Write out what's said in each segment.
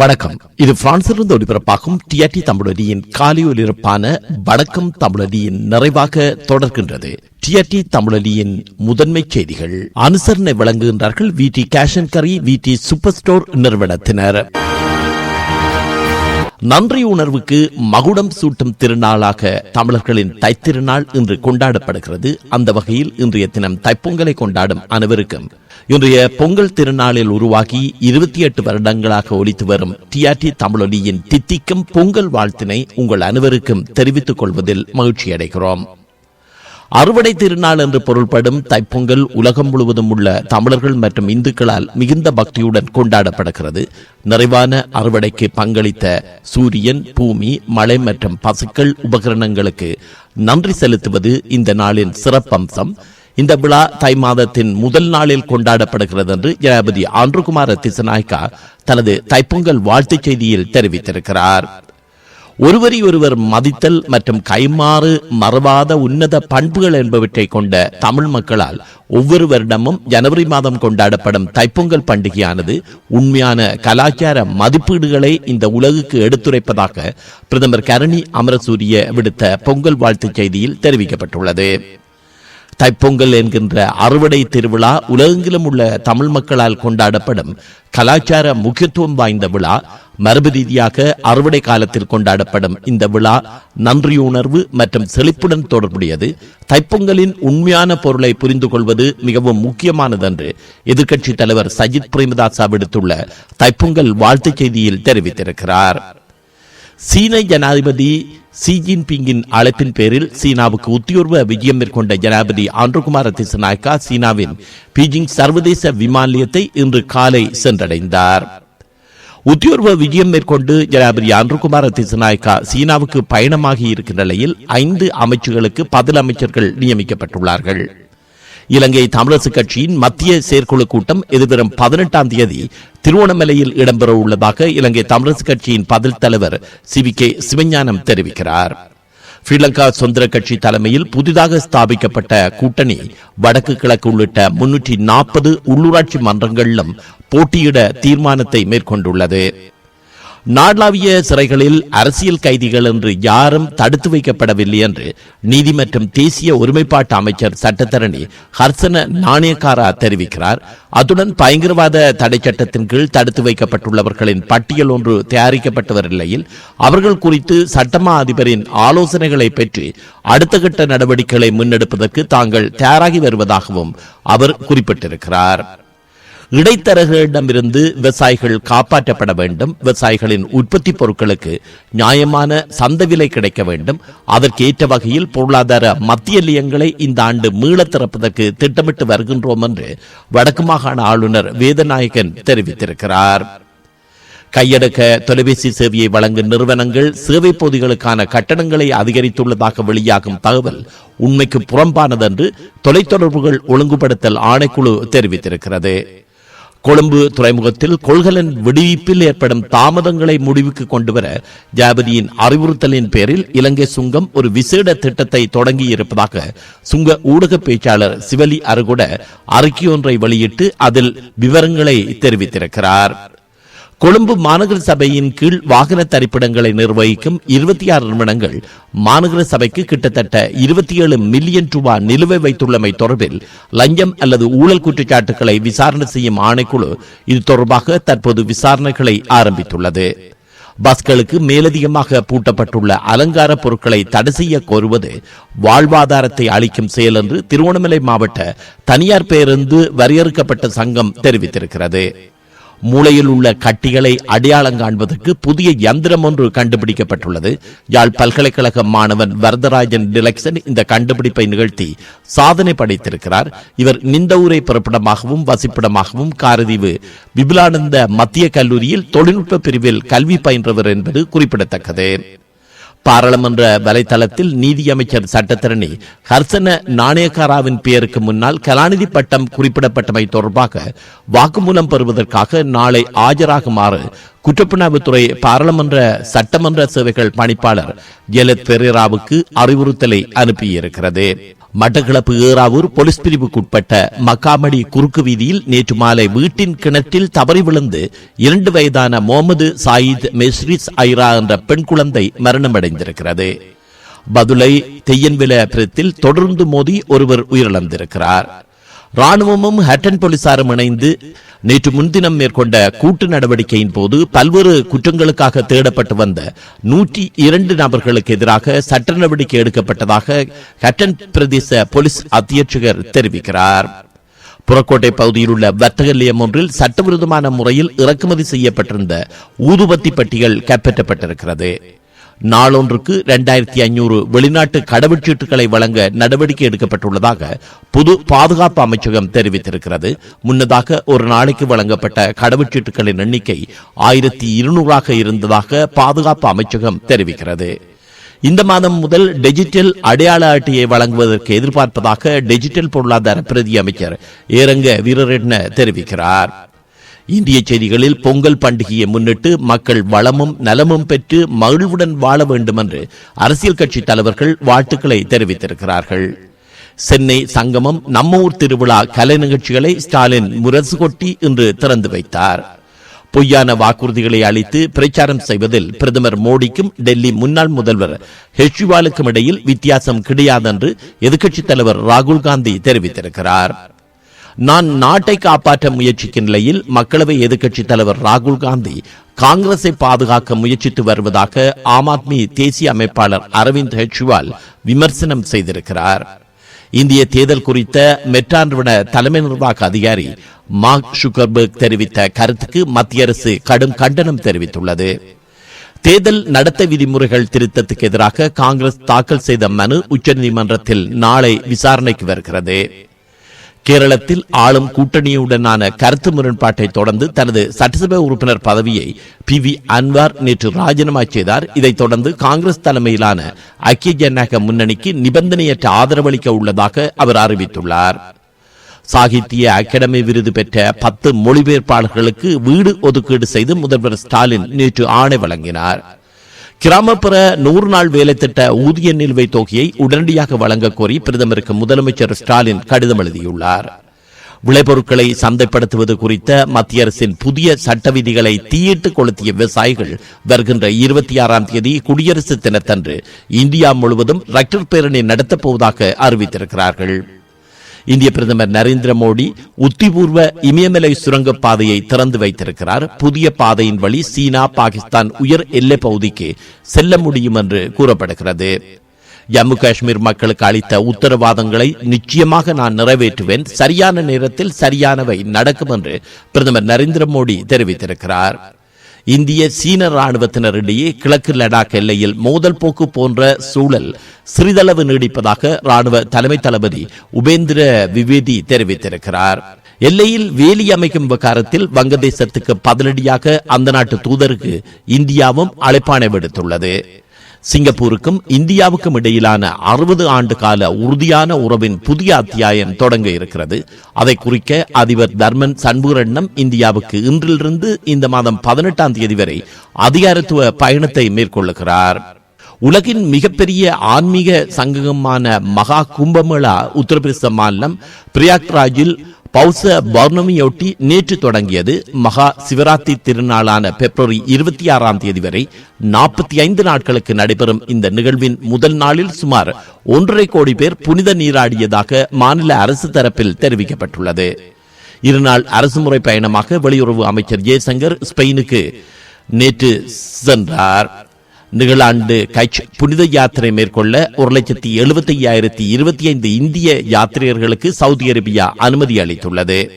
வணக்கம். இது பிரான்சிலிருந்து ஒளிபரப்பாகும் டிஆர்டி தமிழொலியின் காலை ஒலிபரப்பான வணக்கம் தமிழொலியின் நிறைவாக தொடர்கின்றது. டிஆர்டி தமிழொலியின் முதன்மை செய்திகள். அனுசரணை வழங்குகின்றார்கள் வி டி கேஷன் கரி வி டி சூப்பர் ஸ்டோர் நிறுவனத்தினர். நன்றி உணர்வுக்கு மகுடம் சூட்டும் திருநாளாக தமிழர்களின் தைத்திருநாள் இன்று கொண்டாடப்படுகிறது. அந்த வகையில் இன்றைய தினம் தைப்பொங்கலை கொண்டாடும் அனைவருக்கும் இன்றைய பொங்கல் திருநாளில் உருவாகி இருபத்தி எட்டு வருடங்களாக ஒலித்து வரும் டிஆர்டி தமிழொலியின் தித்திக்கும் பொங்கல் வாழ்த்தினை உங்கள் அனைவருக்கும் தெரிவித்துக் கொள்வதில் மகிழ்ச்சி அடைகிறோம் அறுவடை திருநாள் என்று பொருள்படும் தைப்பொங்கல் உலகம் முழுவதும் உள்ள தமிழர்கள் மற்றும் இந்துக்களால் மிகுந்த பக்தியுடன் கொண்டாடப்படுகிறது. நிறைவான அறுவடைக்கு பங்களித்த சூரியன் பூமி மழை மற்றும் பசுக்கள் உபகரணங்களுக்கு நன்றி செலுத்துவது இந்த நாளின் சிறப்பம்சம். இந்த விழா தை மாதத்தின் முதல் நாளில் கொண்டாடப்படுகிறது என்று ஜனாபதி ஆண்ட்ருகுமார திசநாய்கா தனது தைப்பொங்கல் வாழ்த்துச் செய்தியில் தெரிவித்திருக்கிறார். ஒருவரை ஒருவர் மதித்தல் மற்றும் கைமாறு மறவாத உன்னத பண்புகள் என்பவற்றை கொண்ட தமிழ் மக்களால் ஒவ்வொரு வருடமும் ஜனவரி மாதம் கொண்டாடப்படும் தைப்பொங்கல் பண்டிகையானது உண்மையான கலாச்சார மதிப்பீடுகளை இந்த உலகுக்கு எடுத்துரைப்பதாக பிரதமர் கரணி அமரசூரிய விடுத்த பொங்கல் வாழ்த்துச் செய்தியில் தெரிவிக்கப்பட்டுள்ளது. தைப்பொங்கல் என்கின்ற அறுவடை திருவிழா உலகெங்கிலும் உள்ள தமிழ் மக்களால் கொண்டாடப்படும் கலாச்சார முக்கியத்துவம் வாய்ந்த விழா. மரபு ரீதியாக அறுவடை காலத்தில் கொண்டாடப்படும் இந்த விழா நன்றியுணர்வு மற்றும் செழிப்புடன் தொடர்புடையது. தைப்பொங்கலின் உண்மையான பொருளை புரிந்து கொள்வது மிகவும் முக்கியமானது என்று எதிர்க்கட்சித் தலைவர் சஜித் பிரேமதாசா விடுத்துள்ள தைப்பொங்கல் வாழ்த்துச் செய்தியில் தெரிவித்திருக்கிறார். சீன ஜனாதிபதி சி ஜின்பிங்கின் அழைப்பின் பேரில் சீனாவுக்கு உத்தியோர்வ விஜயம் மேற்கொண்ட ஜனாதிபதி ஆண்ட்ருகுமார திசநாயக்கா சீனாவின் பீஜிங் சர்வதேச விமான நிலையத்தை இன்று காலை சென்றடைந்தார். உத்தியோர்வ விஜயம் மேற்கொண்டு ஜனாதிபதி ஆண்ட்ருகுமார திசநாயக்கா சீனாவுக்கு பயணமாகி இருக்கின்ற நிலையில் ஐந்து அமைச்சுகளுக்கு பதில் அமைச்சர்கள் நியமிக்கப்பட்டுள்ளார்கள். இலங்கை தமிழரசு கட்சியின் மத்திய செயற்குழு கூட்டம் எதிர்வரும் பதினெட்டாம் தேதி திருவோணமலையில் இடம்பெற உள்ளதாக இலங்கை தமிழரசு கட்சியின் பதில் தலைவர் சி வி கே சிவஞானம் தெரிவிக்கிறார். ஸ்ரீலங்கா சுதந்திர கட்சி தலைமையில் புதிதாக ஸ்தாபிக்கப்பட்ட கூட்டணி வடக்கு கிழக்கு உள்ளிட்ட முன்னூற்றி நாற்பது உள்ளூராட்சி மன்றங்களிலும் போட்டியிட தீர்மானத்தை மேற்கொண்டுள்ளது. நாடளாவிய சிறைகளில் அரசியல் கைதிகள் என்று யாரும் தடுத்து வைக்கப்படவில்லை என்று நீதி மற்றும் தேசிய ஒருமைப்பாட்டு அமைச்சர் சட்டத்தரணி ஹர்சன நாணயக்காரா தெரிவிக்கிறார். அத்துடன் பயங்கரவாத தடை சட்டத்தின் கீழ் தடுத்து வைக்கப்பட்டுள்ளவர்களின் பட்டியல் ஒன்று தயாரிக்கப்பட்டு வரும் நிலையில் அவர்கள் குறித்து சட்டமா அதிபரின் ஆலோசனைகளை பெற்று அடுத்த கட்ட நடவடிக்கைகளை முன்னெடுப்பதற்கு தாங்கள் தயாராகி வருவதாகவும் அவர் குறிப்பிட்டிருக்கிறார். இடைத்தரகர்களிடமிருந்து விவசாயிகள் காப்பாற்றப்பட வேண்டும். விவசாயிகளின் உற்பத்தி பொருட்களுக்கு நியாயமான சந்த விலை கிடைக்க வேண்டும். அதற்கு ஏற்ற வகையில் பொருளாதார மத்திய நிலையங்களை இந்த ஆண்டு மீள திறப்பதற்கு திட்டமிட்டு வருகின்றோம் என்று வடக்கு மாகாண ஆளுநர் வேதநாயகன் தெரிவித்திருக்கிறார். கையடக்க தொலைபேசி சேவையை வழங்கும் நிறுவனங்கள் சேவை பொதிகளுக்கான கட்டணங்களை அதிகரித்துள்ளதாக வெளியாகும் தகவல் உண்மைக்கு புறம்பானது என்று தொலைத்தொடர்புகள் ஒழுங்குபடுத்தல் ஆணைக்குழு தெரிவித்திருக்கிறது. கொழும்பு துறைமுகத்தில் கொள்கலன் விடுவிப்பில் ஏற்படும் தாமதங்களை முடிவுக்கு கொண்டுவர ஜாபதியின் அறிவுறுத்தலின் பேரில் இலங்கை சுங்கம் ஒரு விசேட திட்டத்தை தொடங்கி இருப்பதாக சுங்க ஊடக பேச்சாளர் சிவலி அருகுட அறிக்கையொன்றை வெளியிட்டு அதில் விவரங்களை தெரிவித்திருக்கிறார். கொழும்பு மாநகர சபையின் கீழ் வாகன தரிப்பிடங்களை நிர்வகிக்கும் இருபத்தி ஆறு நிறுவனங்கள் மாநகர சபைக்கு கிட்டத்தட்ட இருபத்தி ஏழு மில்லியன் ரூபாய் நிலுவை வைத்துள்ளமை தொடர்பில் லஞ்சம் அல்லது ஊழல் குற்றச்சாட்டுகளை விசாரணை செய்யும் ஆணைக்குழு இது தொடர்பாக தற்போது விசாரணைகளை ஆரம்பித்துள்ளது. பஸ்களுக்கு மேலதிகமாக பூட்டப்பட்டுள்ள அலங்கார பொருட்களை தடை செய்ய கோருவது வாழ்வாதாரத்தை அளிக்கும் செயல் என்று திருவண்ணாமலை மாவட்ட தனியார் பேருந்து வரையறுக்கப்பட்ட சங்கம் தெரிவித்திருக்கிறது. மூளையில் உள்ள கட்டிகளை அடையாளம் காண்பதற்கு புதிய யந்திரம் ஒன்று கண்டுபிடிக்கப்பட்டுள்ளது. யாழ் பல்கலைக்கழக மாணவன் வரதராஜன் டிலக்சன் இந்த கண்டுபிடிப்பை நிகழ்த்தி சாதனை படைத்திருக்கிறார். இவர் நிந்தவூரை பிறப்பிடமாகவும் வசிப்பிடமாகவும் காரதீவு விபுலானந்த மத்திய கல்லூரியில் தொழில்நுட்ப பிரிவில் கல்வி பயின்றவர் என்பது குறிப்பிடத்தக்கது. பாராளுமன்ற வலைதளத்தில் நீதியமைச்சர் சட்டத்தரணி ஹர்சன நாணயக்காராவின் பெயருக்கு முன்னால் கலாநிதி பட்டம் குறிப்பிடப்பட்டமை தொடர்பாக வாக்குமூலம் பெறுவதற்காக நாளை ஆஜராகுமாறு குற்றப்புலனாய்வுத்துறை பாராளுமன்ற சட்டமன்ற சேவைகள் பணிப்பாளர் ஜெலத் பெரேராவுக்கு அறிவுறுத்தலை அனுப்பியிருக்கிறது. மட்டக்களப்பு ஏறாவூர் போலீஸ் பிரிவுக்குட்பட்ட மக்காமடி குறுக்கு வீதியில் நேற்று மாலை வீட்டின் கிணற்றில் தவறி விழுந்து இரண்டு வயதான முகமது சாயித் மெஸ்ரிஸ் ஐரா என்ற பெண் குழந்தை மரணமடைந்திருக்கிறது. பதுளை தெய்யன்வில பிரத்தில் தொடர்ந்து மோதி ஒருவர் உயிரிழந்திருக்கிறார். ராணுவமும் ஹட்டன் போலீசாரும் இணைந்து நேற்று முன்தினம் மேற்கொண்ட கூட்டு நடவடிக்கையின் போது பல்வேறு குற்றங்களுக்காக தேடப்பட்டு வந்த நூற்றி இரண்டு நபர்களுக்கு எதிராக சட்ட நடவடிக்கை எடுக்கப்பட்டதாக ஹட்டன் பிரதேச போலீஸ் அத்தியட்சகர் தெரிவிக்கிறார். புறக்கோட்டை பகுதியில் உள்ள வர்த்தக நிலையம் ஒன்றில் சட்டவிரோதமான முறையில் இறக்குமதி செய்யப்பட்டிருந்த ஊதுபத்தி பட்டியல் கைப்பற்றப்பட்டிருக்கிறது. நாளொன்றுக்கு இரண்டாயிரத்தி ஐநூறு வெளிநாட்டு கடவுச்சீட்டுகளை வழங்க நடவடிக்கை எடுக்கப்பட்டுள்ளதாக பொது பாதுகாப்பு அமைச்சகம் தெரிவித்திருக்கிறது. முன்னதாக ஒரு நாளைக்கு வழங்கப்பட்ட கடவுச்சீட்டுகளின் எண்ணிக்கை ஆயிரத்தி இருநூறாக இருந்ததாக பாதுகாப்பு அமைச்சகம் தெரிவிக்கிறது. இந்த மாதம் முதல் டிஜிட்டல் அடையாள அட்டையை வழங்குவதற்கு எதிர்பார்ப்பதாக டிஜிட்டல் பொருளாதார பிரதி அமைச்சர் ஏரங்க வீரரெட்ன தெரிவிக்கிறார். இந்திய செய்திகளில் பொங்கல் பண்டிகையை முன்னிட்டு மக்கள் வளமும் நலமும் பெற்று மகிழ்வுடன் வாழ வேண்டும் என்று அரசியல் கட்சி தலைவர்கள் வாழ்த்துக்களை தெரிவித்திருக்கிறார்கள். சென்னை சங்கமம் நம்ம ஊர் திருவிழா கலை நிகழ்ச்சிகளை ஸ்டாலின் முரசு கொட்டி இன்று திறந்து வைத்தார். பொய்யான வாக்குறுதிகளை அளித்து பிரச்சாரம் செய்வதில் பிரதமர் மோடிக்கும் டெல்லி முன்னாள் முதல்வர் கெஜ்ரிவாலுக்கும் இடையில் வித்தியாசம் கிடையாதென்று எதிர்க்கட்சித் தலைவர் ராகுல் காந்தி தெரிவித்திருக்கிறார். நான் நாட்டை காப்பாற்ற முயற்சிக்கும் நிலையில் மக்களவை எதிர்க்கட்சித் தலைவர் ராகுல் காந்தி காங்கிரஸை பாதுகாக்க முயற்சித்து வருவதாக ஆம் ஆத்மி தேசிய அமைப்பாளர் அரவிந்த் கெஜ்ரிவால் விமர்சனம் செய்திருக்கிறார். இந்திய தேர்தல் குறித்த மெட்ரா நிறுவன தலைமை நிர்வாக அதிகாரி மார்க் சுகர்பர்க் தெரிவித்த கருத்துக்கு மத்திய அரசு கடும் கண்டனம் தெரிவித்துள்ளது. தேர்தல் நடத்தை விதிமுறைகள் திருத்தத்துக்கு எதிராக காங்கிரஸ் தாக்கல் செய்த மனு உச்சநீதிமன்றத்தில் நாளை விசாரணைக்கு வருகிறது. கேரளத்தில் ஆளும் கூட்டணியுடனான கருத்து முரண்பாட்டை தொடர்ந்து தனது சட்டசபை உறுப்பினர் பதவியை பி வி அன்வார் நேற்று ராஜினாமா செய்தார். இதைத் தொடர்ந்து காங்கிரஸ் தலைமையிலான ஐக்கிய ஜனநாயக முன்னணிக்கு நிபந்தனையற்ற ஆதரவளிக்க உள்ளதாக அவர் அறிவித்துள்ளார். சாகித்ய அகாடமி விருது பெற்ற பத்து மொழிபெயர்ப்பாளர்களுக்கு வீடு ஒதுக்கீடு செய்து முதல்வர் ஸ்டாலின் நேற்று ஆணை வழங்கினார். கிராமப்புற நூறு நாள் வேலை திட்ட ஊதிய நிலுவை தொகையை உடனடியாக வழங்க கோரி பிரதமருக்கு முதலமைச்சர் ஸ்டாலின் கடிதம் எழுதியுள்ளார். விளைபொருட்களை சந்தைப்படுத்துவது குறித்த மத்திய அரசின் புதிய சட்ட விதிகளை தீயிட்டு கொளுத்திய விவசாயிகள் வருகின்ற இருபத்தி ஆறாம் தேதி குடியரசு தினத்தன்று இந்தியா முழுவதும் ரக்டர் பேரணி நடத்தப் போவதாக அறிவித்திருக்கிறார்கள். இந்திய பிரதமர் நரேந்திர மோடி உத்திபூர்வ இமயமலை சுரங்கப் பாதையை திறந்து வைத்திருக்கிறார். புதிய பாதையின் வழி சீனா பாகிஸ்தான் உயர் எல்லை பகுதிக்கு செல்ல முடியும் என்று கூறப்படுகிறது. ஜம்மு காஷ்மீர் மக்களுக்கு அளித்த உத்தரவாதங்களை நிச்சயமாக நான் நிறைவேற்றுவேன். சரியான நேரத்தில் சரியானவை நடக்கும் என்று பிரதமர் நரேந்திர மோடி தெரிவித்திருக்கிறார். இந்திய சீன ராணுவத்தினரிடையே கிழக்கு லடாக் எல்லையில் மோதல் போக்கு போன்ற சூழல் சிறிதளவு நீடிப்பதாக ராணுவ தலைமை தளபதி உபேந்திர விவேதி தெரிவித்திருக்கிறார். எல்லையில் வேலி அமைக்கும் விவகாரத்தில் வங்கதேசத்துக்கு பதிலடியாக அந்த நாட்டு தூதருக்கு இந்தியாவும் அழைப்பானை விடுத்துள்ளது. சிங்கப்பூருக்கும் இந்தியாவுக்கும் இடையிலான அறுபது ஆண்டு கால உறுதியான உறவின் புதிய அத்தியாயம் தொடங்க இருக்கிறது. அதை குறிக்க அதிபர் தர்மன் சண்முகரண்ணம் இந்தியாவுக்கு இன்றிலிருந்து இந்த மாதம் பதினெட்டாம் தேதி வரை அதிகாரத்துவ பயணத்தை மேற்கொள்ளுகிறார். உலகின் மிகப்பெரிய ஆன்மீக சங்ககமான மகா கும்பமேளா உத்தரப்பிரதேச மாநிலம் பிரயாக்ராஜில் பௌச பௌர்ணமியொட்டி நேற்று தொடங்கியது மகா சிவராத்திரி திருநாளான பிப்ரவரி இருபத்தி ஆறாம் தேதி வரை நாற்பத்தி ஐந்து நாட்களுக்கு நடைபெறும் இந்த நிகழ்வின் முதல் நாளில் சுமார் ஒன்றரை கோடி பேர் புனித நீராடியதாக மாநில அரசு தரப்பில் தெரிவிக்கப்பட்டுள்ளது. இருநாள் அரசுமுறை பயணமாக வெளியுறவு அமைச்சர் ஜெய்சங்கர் ஸ்பெயினுக்கு நேற்று சென்றார். நிகழாண்டு கட்ச் புனித யாத்திரை மேற்கொள்ள ஒரு லட்சத்தி எழுபத்தி ஐயாயிரத்தி இருபத்தி ஐந்து இந்திய யாத்திரையர்களுக்கு சவுதி அரேபியா அனுமதி அளித்துள்ளது.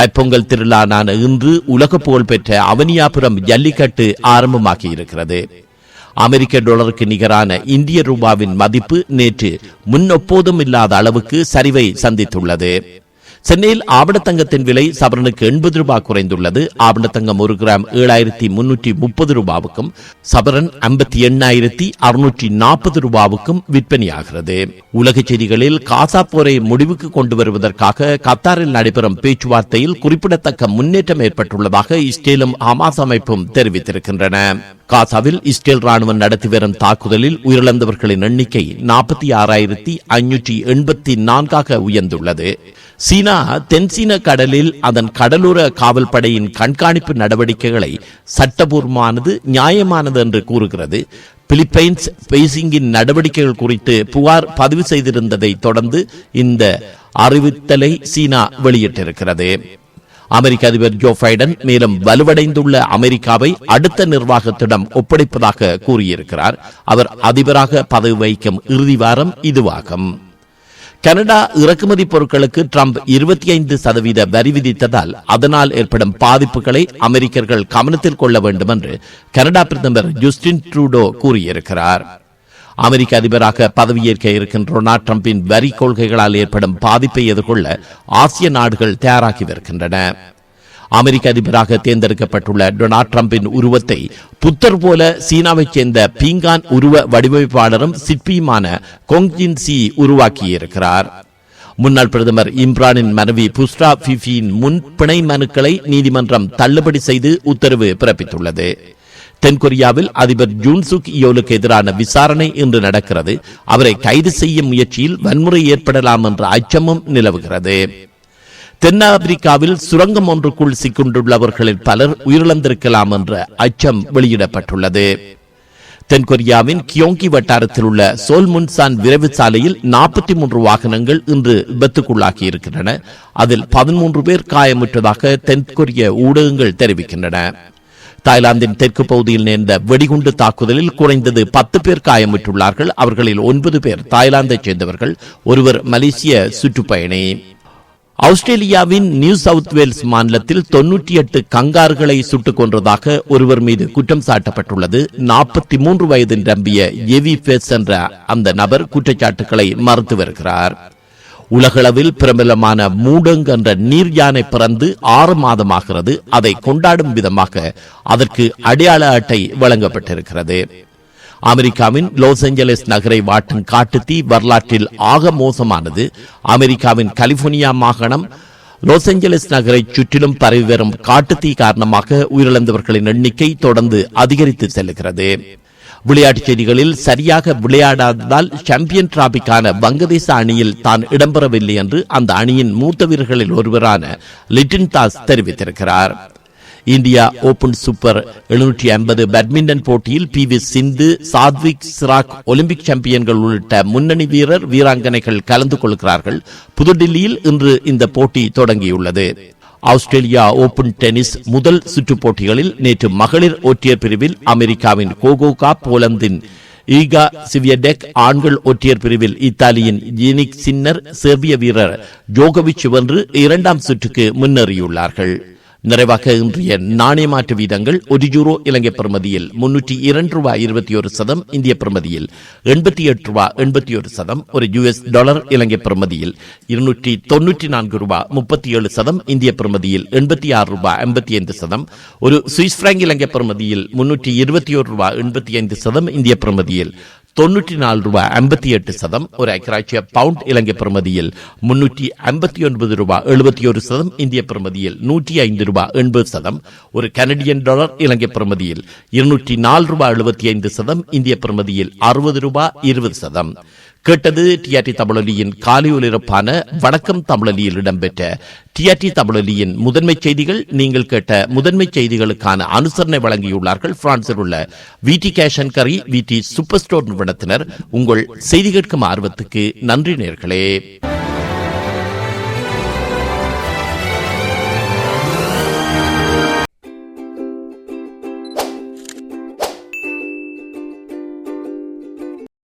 தைப்பொங்கல் திருநாளான இன்று உலக புகழ்பெற்ற அவனியாபுரம் ஜல்லிக்கட்டு ஆரம்பமாகி இருக்கிறது அமெரிக்க டாலருக்கு நிகரான இந்திய ரூபாவின் மதிப்பு நேற்று முன்னொப்போதும் இல்லாத அளவுக்கு சரிவை சந்தித்துள்ளது. சென்னையில் ஆவணத்தங்கத்தின் விலை சவரனுக்கு எண்பது ரூபாய் குறைந்துள்ளது. ஆவணத்தங்கம் ஒரு கிராம் ஏழாயிரத்தி முன்னூற்றி முப்பது ரூபாவுக்கும் சவரன் ஐம்பத்தி எண்ணாயிரத்தி அறுநூற்றி நாற்பது ரூபாவுக்கும் விற்பனையாகிறது. உலகச் செய்திகளில் காசா போரை முடிவுக்கு கொண்டு வருவதற்காக கத்தாரில் நடைபெறும் பேச்சுவார்த்தையில் குறிப்பிடத்தக்க முன்னேற்றம் ஏற்பட்டுள்ளதாக இஸ்ரேலும் ஹமாஸ் அமைப்பும் தெரிவித்திருக்கின்றன. காசாவில் இஸ்ரேல் ராணுவம் நடத்தி வரும் தாக்குதலில் உயிரிழந்தவர்களின் எண்ணிக்கை நாற்பத்தி ஆறாயிரத்தி ஐநூற்றி எண்பத்தி நான்காக உயர்ந்துள்ளது. சீனா தென்சீன கடலில் அதன் கடலோர காவல் படையின் கண்காணிப்பு நடவடிக்கைகளை சட்டபூர்வமானது நியாயமானது என்று கூறுகிறது. பிலிப்பைன்ஸ் பெய்சிங்கின் நடவடிக்கைகள் குறித்து புகார் பதிவு செய்திருந்ததை தொடர்ந்து இந்த அறிவித்தலை சீனா வெளியிட்டிருக்கிறது. அமெரிக்க அதிபர் ஜோ பைடன் மேலும் வலுவடைந்துள்ள அமெரிக்காவை அடுத்த நிர்வாகத்திடம் ஒப்படைப்பதாக கூறியிருக்கிறார். அவர் அதிபராக பதவி வகிக்கும் இறுதி வாரம் இதுவாகும். கனடா இறக்குமதி பொருட்களுக்கு ட்ரம்ப் இருபத்தி ஐந்து சதவீத வரி விதித்ததால் அதனால் ஏற்படும் பாதிப்புகளை அமெரிக்கர்கள் கவனத்தில் கொள்ள வேண்டும் என்று கனடா பிரதமர் ஜஸ்டின் ட்ரூடோ கூறியிருக்கிறார். அமெரிக்க அதிபராக பதவியேற்க இருக்கின்ற டொனால்ட் ட்ரம்பின் வரி கொள்கைகளால் ஏற்படும் பாதிப்பை எதிர்கொள்ள ஆசிய நாடுகள் தயாராகி வருகின்றன. அமெரிக்க அதிபராக தேர்ந்தெடுக்கப்பட்டுள்ள டொனால்ட் ட்ரம்பின் உருவத்தை புத்தர் போல சீனாவைச் சேர்ந்த பீங்கான் உருவ வடிவமைப்பாளரும் சிற்பியுமான கொங்ஜின் சி உருவாக்கியிருக்கிறார். முன்னாள் பிரதமர் இம்ரானின் மனைவி புஸ்ரா பிபியின் முன் பிணை மனுக்களை நீதிமன்றம் தள்ளுபடி செய்து உத்தரவு பிறப்பித்துள்ளது. தென்கொரியாவில் அதிபர் ஜூன்சுக் இயோலுக்கு எதிரான விசாரணை இன்று நடக்கிறது. அவரை கைது செய்யும் முயற்சியில் வன்முறை ஏற்படலாம் என்ற அச்சமும் நிலவுகிறது. தென்னாப்பிரிக்காவில் சுரங்கம் ஒன்றுக்குள் சிக்கொண்டுள்ளவர்களில் பலர் உயிரிழந்திருக்கலாம் என்ற அச்சம் வெளியிடப்பட்டுள்ளது. தென்கொரியாவின் கியோங்கி வட்டாரத்தில் உள்ள சோல்முன்சான் விரைவு சாலையில் நாற்பத்தி மூன்று வாகனங்கள் இன்று விபத்துக்குள்ளாகி இருக்கின்றன அதில் பதிமூன்று பேர் காயமுற்றதாக தென்கொரிய ஊடகங்கள் தெரிவிக்கின்றன. தாய்லாந்தின் தெற்கு பகுதியில் நேர்ந்த வெடிகுண்டு தாக்குதலில் குறைந்தது பத்து பேர் காயமிட்டுள்ளார்கள் அவர்களில் ஒன்பது பேர் தாய்லாந்தைச் சேர்ந்தவர்கள் ஒருவர் மலேசிய சுற்றுப்பயணி. ஆஸ்திரேலியாவின் நியூ சவுத் வேல்ஸ் மாநிலத்தில் தொன்னூற்றி எட்டு கங்கார்களை சுட்டுக் கொன்றதாக ஒருவர் மீது குற்றம் சாட்டப்பட்டுள்ளது. நாற்பத்தி மூன்று வயது நிரம்பிய எவி பேஸ் என்ற அந்த நபர் குற்றச்சாட்டுகளை மறுத்து வருகிறார். உலகளவில் பிரபலமான மூடங் என்ற நீர் யானை பிறந்து ஆறு மாதமாகிறது. அதை கொண்டாடும் விதமாக அதற்கு அடையாள அட்டை வழங்கப்பட்டிருக்கிறது. அமெரிக்காவின் லாஸ் ஏஞ்சலஸ் நகரை வாட்டும் காட்டுத்தீ வரலாற்றில் ஆக மோசமானது. அமெரிக்காவின் கலிபோர்னியா மாகாணம் லாஸ் ஏஞ்சலஸ் நகரை சுற்றிலும் பரவி வரும் காட்டுத்தீ காரணமாக உயிரிழந்தவர்களின் எண்ணிக்கை தொடர்ந்து அதிகரித்து செல்கிறது விளையாட்டுச் செய்திகளில் சரியாக விளையாடாததால் சாம்பியன் டிராபிக்கான வங்கதேச அணியில் தான் இடம்பெறவில்லை என்று அந்த அணியின் மூத்த வீரர்களில் ஒருவரான லிட்டின் தாஸ் தெரிவித்திருக்கிறார். இந்தியா ஓபன் சூப்பர் எழுநூற்றி ஐம்பது பேட்மிண்டன் போட்டியில் P V Sindhu Satwik Chirag Olympic சாம்பியன்கள் உள்ளிட்ட முன்னணி வீரர் வீராங்கனைகள் கலந்து கொள்கிறார்கள். புதுடில்லியில் இன்று இந்த போட்டி தொடங்கியுள்ளது. ஆஸ்திரேலியா ஓபன் டென்னிஸ் முதல் சுற்றுப் போட்டிகளில் நேற்று மகளிர் ஒற்றையர் பிரிவில் அமெரிக்காவின் கோகோகா போலந்தின் ஈகா சிவியடெக் ஆண்கள் ஒற்றையர் பிரிவில் இத்தாலியின் ஜீனிக் சின்னர் செர்பிய வீரர் ஜோகோவிச் வென்று இரண்டாம் சுற்றுக்கு முன்னேறியுள்ளார்கள். நிறைவாக இன்றைய நாணய மாற்று வீதங்கள் ஒரு யூரோ இலங்கை பிரமதியில் முன்னூற்றி இரண்டு ரூபாய் இருபத்தி ஒரு சதம் இந்திய பிரமதியில் எண்பத்தி எட்டு ரூபாய் எண்பத்தி ஒரு சதம் ஒரு யுஎஸ் டாலர் இலங்கை பிரமதியில் இருநூற்றி தொன்னூற்றி நான்கு ரூபாய் முப்பத்தி ஏழு சதம் இந்திய பிரமதியில் எண்பத்தி ஆறு ரூபாய் ஐம்பத்தி ஐந்து சதம் ஒரு சுவிஸ் பிராங்க் இலங்கை பிரமதியில் முன்னூற்றி இருபத்தி ஒரு ரூபாய் எண்பத்தி ஐந்து சதம் இந்திய பிரமதியில் தொன்னூற்றி நாலு ரூபாய் ஐம்பத்தி எட்டு சதம் ஒரு ஐக்கராட்சிய பவுண்ட் இலங்கை பிரமதியில் முன்னூற்றி ஐம்பத்தி ஒன்பது ரூபாய் எழுபத்தி ஒரு சதம் இந்திய பிரமதியில் நூற்றி ஐந்து ரூபாய் எண்பது சதம் ஒரு கனடியன் டாலர் இலங்கை பிரமதியில் இருநூற்றி நாலு ரூபாய் எழுபத்தி ஐந்து சதம் இந்திய பிரமதியில் அறுபது ரூபாய் இருபது சதம். கேட்டது டிஆர்டி தமிழொலியின் காலை ஒலிரப்பான வணக்கம் தமிழொலியில் இடம்பெற்ற டிஆர்டி தமிழொலியின் முதன்மை செய்திகள். நீங்கள் கேட்ட முதன்மை செய்திகளுக்கான அனுசரணை வழங்கியுள்ளார்கள். பிரான்சில் உள்ள விடி கேஷ் அண்ட் கரி விடி சூப்பர் ஸ்டோர் நிறுவனத்தினர். உங்கள் செய்தி கேட்கும் ஆர்வத்துக்கு நன்றி நேர்களே.